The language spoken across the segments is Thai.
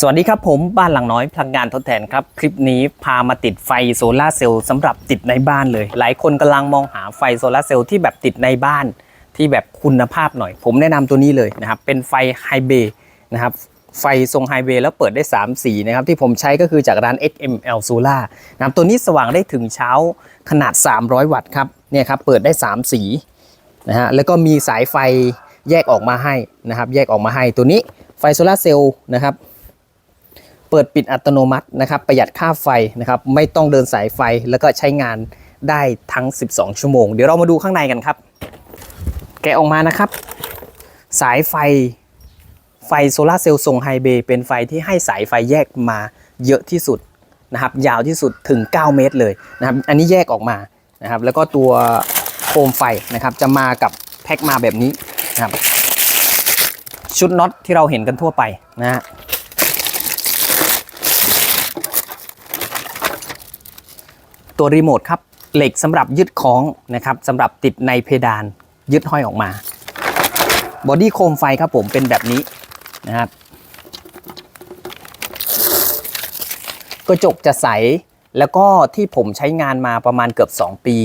สวัสดีครับผมบ้านหลังน้อยพลังงานทดแทนครับ คลิปนี้พามาติดไฟโซลาร์เซลล์สำหรับติดในบ้านเลย หลายคนกำลังมองหาไฟโซลาร์เซลล์ที่แบบติดในบ้านที่แบบคุณภาพหน่อย ผมแนะนำตัวนี้เลยนะครับ เป็นไฟไฮเบย์นะครับไฟทรงไฮเวย์แล้วเปิดได้ 3 สีนะครับ ที่ผมใช้ก็คือจากร้าน XML Solar นะครับตัวนี้สว่างได้ถึงเช้าขนาด 300 วัตต์ครับเนี่ยครับเปิดได้ 3 สีนะฮะแล้วก็มีสายไฟแยกออกมาให้นะครับ แยกออกมาให้ตัวนี้ไฟโซลาร์เซลล์นะครับ เปิดปิดอัตโนมัตินะครับ ประหยัดค่าไฟนะครับ ไม่ต้องเดินสายไฟแล้วก็ใช้งานได้ทั้ง 12 ชั่วโมง เดี๋ยวเรามาดูข้างในกันครับ แกะออกมานะครับ สายไฟไฟโซลาเซลล์ทรงไฮเบย์เป็นไฟที่ให้สายไฟแยกมาเยอะที่สุดนะครับยาวที่สุดถึง 9 เมตรเลยนะครับอันนี้แยกออกมานะครับแล้วก็ตัวโคมไฟนะครับจะมากับแพ็คมาแบบนี้นะครับชุดน็อตที่เราเห็นกันทั่วไปนะฮะ ตัวรีโมทครับ เหล็กสำหรับยึดของนะครับสำหรับติดในเพดานยึดห้อยออกมา บอดี้โคมไฟครับผมเป็นแบบนี้นะครับ กระจกจะใสแล้วก็ที่ผมใช้งานมาประมาณเกือบ 2 ปี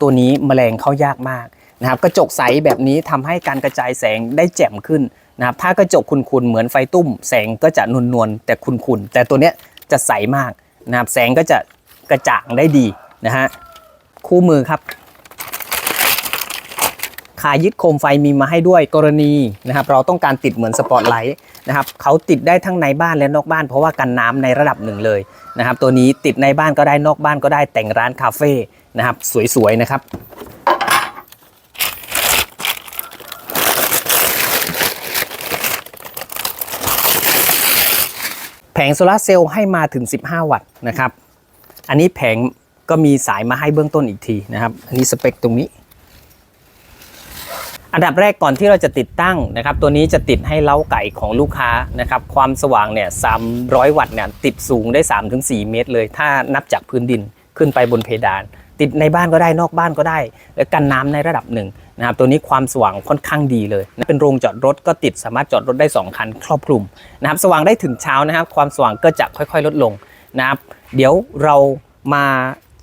ตัวนี้แมลงเข้ายากมากนะครับ กระจกใสแบบนี้ทำให้การกระจายแสงได้แจ่มขึ้นนะครับถ้ากระจกคุณๆเหมือนไฟตุ้ม แสงก็จะนวลๆแต่คุณๆแต่ตัวเนี้ยจะใสมากนะครับแสงก็จะกระจ่างได้ดี นะฮะคู่มือครับ ขายึดโคมไฟมีมาให้ด้วยกรณีนะครับ เราต้องการติดเหมือนสปอตไลท์นะครับเขาติดได้ทั้งในบ้านและนอกบ้าน เพราะว่ากันน้ำในระดับหนึ่งเลยนะครับ ตัวนี้ติดในบ้านก็ได้นอกบ้านก็ได้แต่งร้านคาเฟ่นะครับ สวยๆนะครับแผงโซลาร์เซลล์ให้มาถึง 15 วัตต์นะครับ อันนี้แผง ก็มีสายมาให้เบื้องต้นอีกทีนะครับ อันนี้สเปคตรงนี้ อันดับแรกก่อนที่เราจะติดตั้งนะครับ ตัวนี้จะติดให้เล้าไก่ของลูกค้านะครับ ความสว่างเนี่ย300 วัตต์เนี่ยติดสูงได้ 3-4 เมตรเลย ถ้านับจากพื้นดินขึ้นไปบนเพดาน ติดในบ้านก็ได้นอกบ้านก็ได้ และกันน้ำในระดับหนึ่งนะครับตัวนี้ความสว่างค่อนข้างดีเลยนะเป็นโรงจอดรถก็ติดสามารถจอดรถได้ 2 คันครอบคลุมนะครับสว่างได้ถึงเช้านะครับ ความสว่างก็จะค่อยๆ ลดลงนะครับ เดี๋ยวเรามา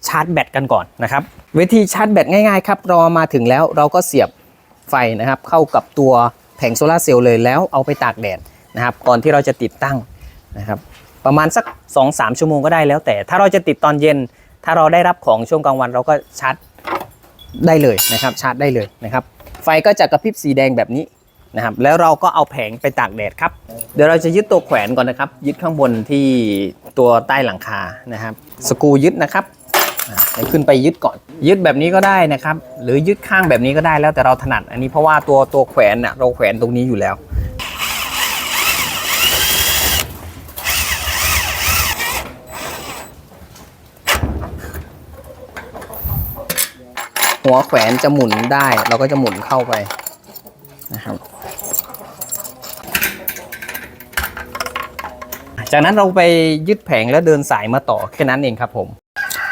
ชาร์จแบตกันก่อนนะครับวิธีชาร์จแบตง่ายๆครับรามาถึงแล้วเราก็เสียบไฟนะครับ เข้ากับตัวแผงโซลาเซลล์เลยแล้วเอาไปตากแดดนะครับ ก่อนที่เราจะติดตั้งนะครับ ประมาณสัก 2-3 ชั่วโมงก็ได้แล้ว แต่ถ้าเราจะติดตอนเย็น ถ้าเราได้รับของช่วงกลางวันเราก็ชาร์จได้เลยนะครับชาร์จได้เลยนะครับ ไฟก็จะกระพริบสีแดงแบบนี้นะครับ แล้วเราก็เอาแผงไปตากแดดครับ เดี๋ยวเราจะยึดตัวแขวนก่อนนะครับ ยึดข้างบนที่ตัวใต้หลังคานะครับ สกูยึดนะครับ ให้ขึ้นไปยึดก่อน ยึดแบบนี้ก็ได้นะครับ หรือยึดข้างแบบนี้ก็ได้แล้วแต่เราถนัด อันนี้เพราะว่าตัวตัวแขวนน่ะเราแขวนตรงนี้อยู่แล้วหัวแขวนจะหมุนได้ เราก็จะหมุนเข้าไปนะครับ จากนั้นเราไปยึดแผงแล้วเดินสายมาต่อแค่นั้นเองครับผม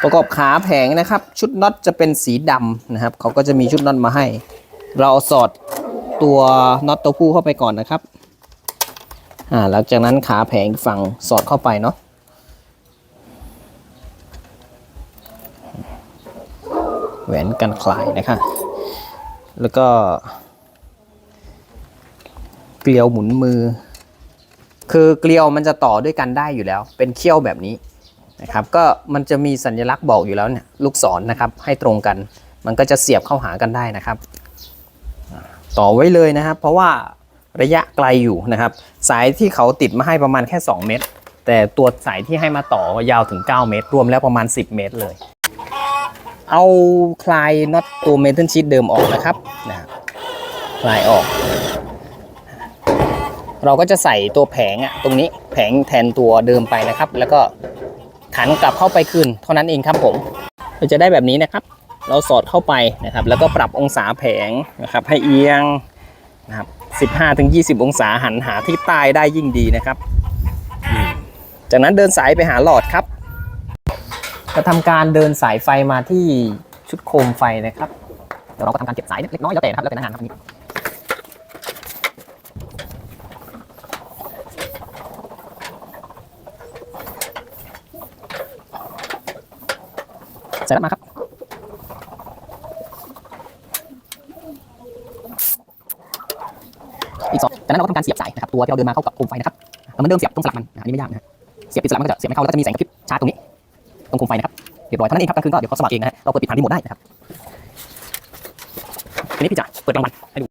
ประกอบขาแผงนะครับ ชุดน็อตจะเป็นสีดำนะครับเขาก็จะมีชุดน็อตมาให้ เราสอดตัวน็อตตัวผู้เข้าไปก่อนนะครับอ่าหลังจากนั้นขาแผงฝั่งสอดเข้าไปเนาะแหวนกันคลายนะครับแล้วก็ เกลียวหมุนมือ คือเกลียวมันจะต่อด้วยกันได้อยู่แล้ว เป็นเขี้ยวแบบนี้ นะครับก็มันจะมีสัญลักษณ์บอกอยู่แล้วเนี่ยลูกศรนนะครับให้ตรงกัน มันก็จะเสียบเข้าหากันได้นะครับ ต่อไว้เลยนะครับ เพราะว่าระยะไกลอยู่นะครับ สายที่เขาติดมาให้ประมาณแค่ 2 เมตร แต่ตัวสายที่ให้มาต่อยาวถึง 9 เมตร รวมแล้วประมาณ 10 เมตรเลย เอาคลายน็อตตัวเมทัลชีตเดิมออกนะครับนะคลายออก เราก็จะใส่ตัวแผงอะตรงนี้แผงแทนตัวเดิมไปนะครับ แล้วก็ ขันกลับเข้าไปคืนเท่านั้นเองครับผมเราจะได้แบบนี้นะครับ เราสอดเข้าไปนะครับ แล้วก็ปรับองศาแผงนะครับ ให้เอียงนะครับ15-20 องศาหันหาที่ใต้ได้ยิ่งดีนะครับ จากนั้นเดินสายไปหาหลอดครับจะทำการเดินสายไฟมาที่ชุดโคมไฟนะครับเดี๋ยวเราก็ทำการเก็บสายเล็กน้อยแล้วแต่นะครับแล้วแต่หน้างานครับอัน ใส่น้ำมาครับอีกสองจากนั้นเราก็ทำการเสียบสายนะครับตัวที่เราเดินมาเข้ากับโคมไฟนะครับแล้วเหมันเดิมเสียบตรงสลักมันอันนี้ไม่ยากนะเสียบที่สลักมันก็จะเสียบไม่เข้าแล้วก็จะมีแสงกระพริบชาร์จตรงนี้ตรงโคมไฟนะครับเรียบร้อยเท่านั้นเองครับกลางคืนก็เดี๋ยวเขาสว่างเองนะฮะเราเปิดปิดผ่านรีโมทได้นะครับทีนี้พี่จะเปิดกลางวันให้ดู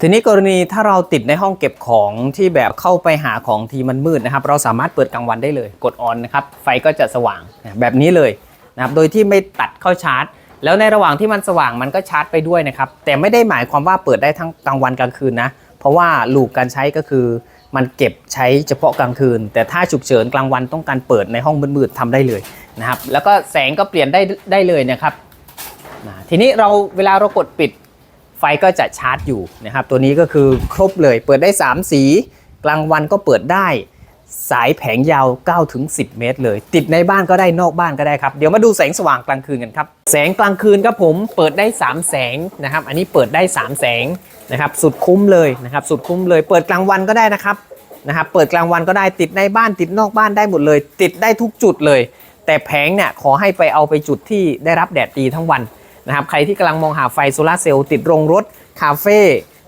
ทีนี้กรณีถ้าเราติดในห้องเก็บของที่แบบเข้าไปหาของทีมันมืดนะครับ เราสามารถเปิดกลางวันได้เลย กดออนนะครับไฟก็จะสว่างแบบนี้เลย นะครับโดยที่ไม่ตัดเข้าชาร์จ แล้วในระหว่างที่มันสว่างมันก็ชาร์จไปด้วยนะครับแต่ไม่ได้หมายความว่าเปิดได้ทั้งกลางวันกลางคืนนะเพราะว่าลูกการใช้ก็คือมันเก็บใช้เฉพาะกลางคืน แต่ถ้าฉุกเฉินกลางวันต้องการเปิดในห้องมืดๆทำได้เลยนะครับแล้วก็แสงก็เปลี่ยนได้ได้เลยนะครับนะทีนี้เราเวลาเรากดปิดไฟก็จะชาร์จอยู่นะครับตัวนี้ก็คือครบเลยเปิดได้ 3 สี กลางวันก็เปิดได้ สายแผงยาว9ถึง10 เมตร เลย ติดในบ้านก็ได้นอกบ้านก็ได้ครับ เดี๋ยวมาดูแสงสว่างกลางคืนกันครับ แสงกลางคืนครับผมเปิดได้ 3 แสงนะครับ อันนี้เปิดได้ 3 แสงนะครับ สุดคุ้มเลยนะครับ สุดคุ้มเลย เปิดกลางวันก็ได้นะครับนะครับ เปิดกลางวันก็ได้ติดในบ้านติดนอกบ้านได้หมดเลย ติดได้ทุกจุดเลย แต่แผงเนี่ยขอให้ไปเอาไปจุดที่ได้รับแดดดีทั้งวันนะครับ ใครที่กำลังมองหาไฟโซลาเซลล์ติดโรงรถคาเฟ่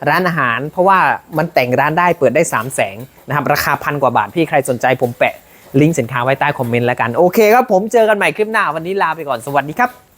ร้านอาหาร เพราะว่ามันแต่งร้านได้เปิดได้3ามแสงนะครับราคาพันกว่าบาทพี่ใครสนใจผมแปะลิงก์สินค้าไว้ใต้คอมเมนต์แล้วกัน โอเคครับผมเจอกันใหม่คลิปหน้าวันนี้ลาไปก่อนสวัสดีครับ